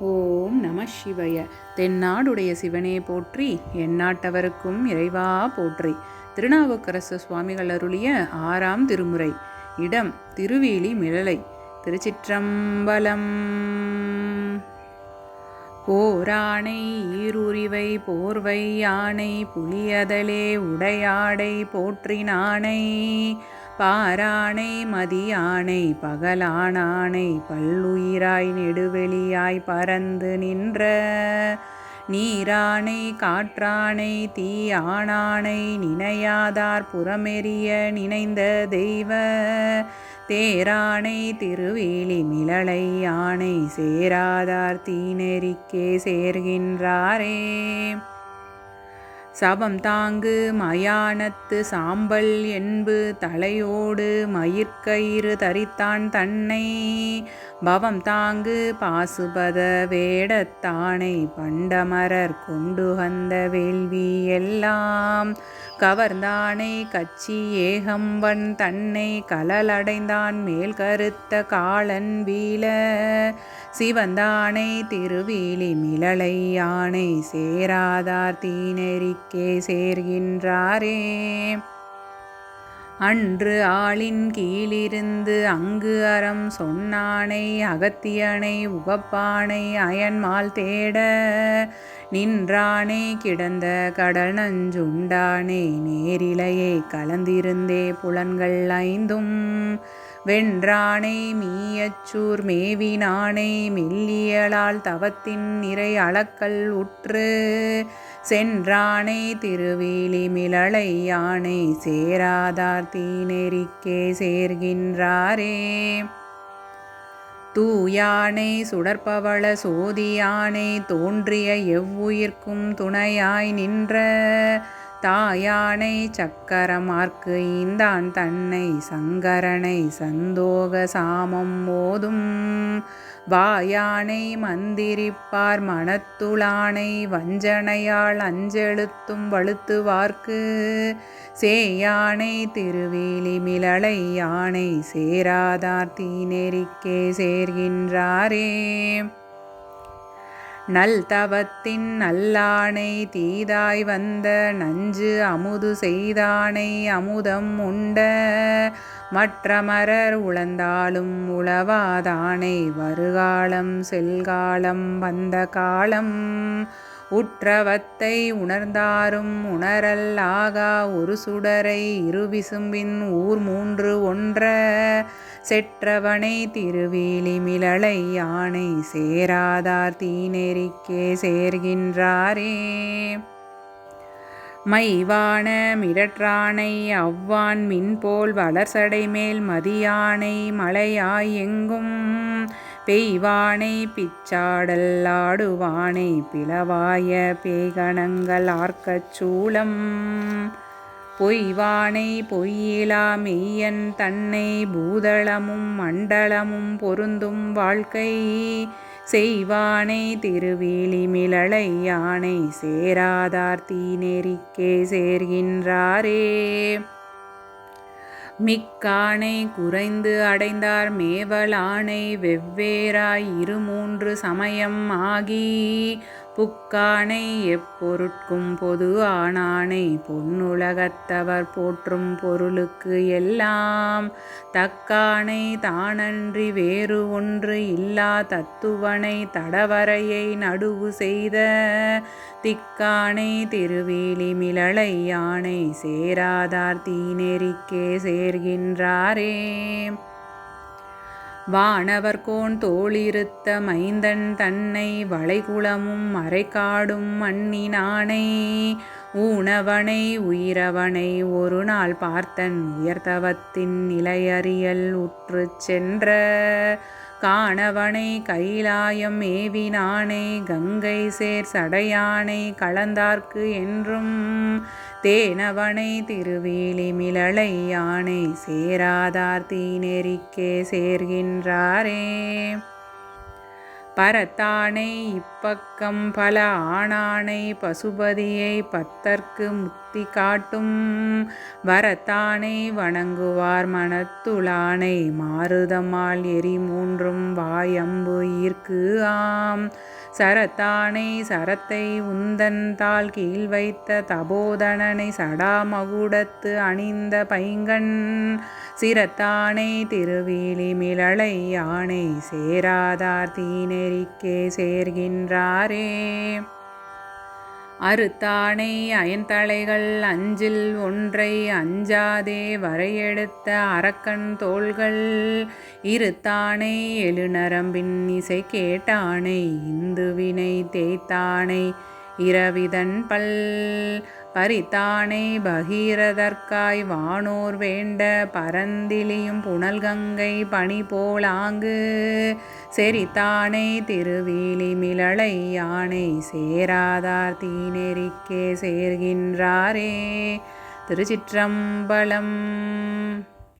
ஓம் நம சிவய. தென்னாடுடைய சிவனே போற்றி எந்நாட்டவருக்கும் இறைவா போற்றி. திருநாவுக்கரசு சுவாமிகள் அருளிய ஆறாம் திருமுறை இடம் திருவேலி மிழலை திருச்சிற்றம்பலம். போராணை ஈருரிவை போர்வை யானை புலியதலே உடையாடை போற்றினானை பாராணை மதியானை பகலானானை பல்லுயிராய் நெடுவெளியாய் பறந்து நின்ற நீரானை காற்றானை தீயானானை நினையாதார் புறமெறிய நினைந்த தெய்வ தேரானை திருவேலி மிளலை யானை சேராதார் தீநெறிக்கே சேர்கின்றாரே. சபம் தாங்கு மயானத்து சாம்பல் என்பு தலையோடு மயிர்க்கயிறு தரித்தான் தன்னை. பவம் தாங்கு பாசுபத வேடத்தானை பண்டமரர் கொண்டு வந்த வேள்வி எல்லாம். கவர்ந்தானை கச்சி ஏகம்பன் தன்னை கலலடைந்தான் மேல் கருத்த காலன் வீல சிவந்தானை திருவீலி மிளலை யானை சேராதார் தீநெறிக்கே சேர்கின்றாரே. அன்று ஆளின் கீழிருந்து அங்கு அறம் சொன்னானை அகத்தியனை உகப்பானை அயன்மால் தேட நின்றானே கிடந்த கடல் நஞ்சுண்டானே நேரிலையே கலந்திருந்தே புலன்கள் ஐந்தும். வென்றானை மீயச்சூர் மேவினானை மெல்லியலால் தவத்தின் நிறை அளக்கல் உற்று சென்றானை திருவேலி மிளலை யானை சேராதார் தீநெறிக்கே சேர்கின்றாரே. தூயானை சுடற்பவள சோதியானை தோன்றிய எவ்வுயிர்க்கும் துணையாய் நின்ற தாயானை சக்கரமார்க்கு ஈந்தான் தன்னை சங்கரனை சந்தோக சாமம் போதும். வாயானை மந்திரிப்பார் மனத்துளானை வஞ்சனையால் அஞ்செழுத்தும் வழுத்துவார்க்கு. சேயானை திருவேலி மிளலை யானை சேராதார் தீநெறிக்கே சேர்கின்றாரே. நல் தவத்தின் நல்லானை தீதாய் வந்த நஞ்சு அமுது செய்தானை அமுதம் உண்ட மற்றமரர் உழந்தாலும் உளவாதானை வருகாலம் செல்காலம் வந்த காலம். உற்றவத்தை உணர்ந்தாரும் உணரல் ஆகா ஒரு சுடரை இருவிசும்பின் ஊர் மூன்று ஒன்ற. செற்றவனை திருவேலி மிளலை யானை சேராதார் தீநெறிக்கே சேர்கின்றாரே. மைவான மிடற்றானை அவ்வான் மின்போல் வளர்சடை மேல் மதியானை மலையாய் எங்கும். பெய்வானை பிச்சாடல் ஆடுவானை பிளவாய பேகணங்கள் ஆர்க்கச் சூளம் பொய்வானை பொய்யிலா மெய்யன் தன்னை பூதளமும் மண்டலமும் பொருந்தும் வாழ்க்கை. செய்வானை திருவேலி மிளலை யானை சேராதார் தீநெறிக்கே சேர்கின்றாரே. மிக்கானை குறைந்து அடைந்தார் மேவலானை வெவ்வேறாய் இரு மூன்று சமயம் ஆகி புக்கானை எப்பொருட்கும் பொது ஆனானை பொன்னுலகத்தவர் போற்றும் பொருளுக்கு எல்லாம். தக்கானை தானன்றி வேறு ஒன்று இல்லா தத்துவனை தடவரையை நடுவு செய்த. திக்கானை திருவேலி மிளலை யானை சேராதார் தீநெறிக்கே சேர்கின்றாரே. வானவர்கோன் தோளிருத்த மைந்தன் தன்னை வளைகுளமும் மறைக்காடும் மண்ணினானை ஊனவனை உயிரவனை ஒரு நாள் பார்த்தன் உயர்தவத்தின் நிலையறியல் உற்று சென்ற காணவனை கைலாயம் மேவினானை கங்கை சேர் சடையானை கலந்தார்க்கு என்றும் தேனவனை திருவேலி மிளலை யானை சேராதார் தீநெறிக்கே சேர்கின்றாரே. பரத்தானை இப்பக்கம் பல ஆணானை பசுபதியை பத்தர்க்கு முத்தி காட்டும் வரத்தானை வணங்குவார் மனத்துளானை மாறுதமால் எரி மூன்றும் வாயம்பு ஈர்க்கு ஆம். சரத்தானை சரத்தை உந்தன்தாள் கீழ் வைத்த தபோதனனை சடாமகுடத்து அணிந்த பைங்கண் சிரத்தானை திருவிழி மிளலை யானை சேராதார் தீநெறிக்கே சேர்கின்றாரே. அறுத்தானை அயன்தலைகள் அஞ்சில் ஒன்றை அஞ்சாதே வரையெடுத்த அரக்கன் தோள்கள். இருத்தானை எழுநரம்பின் இசை கேட்டானை இந்துவினை தேய்த்தானை இரவிதன் பல். பறித்தானை பகீரதற்காய் வானோர் வேண்ட பரந்திலியும் புனல்கங்கை பணி போலாங்கு செரித்தானை திருவிழி மிளளை யானை சேராதார் தீநெறிக்கே சேர்கின்றாரே. திருச்சிற்றம்பலம்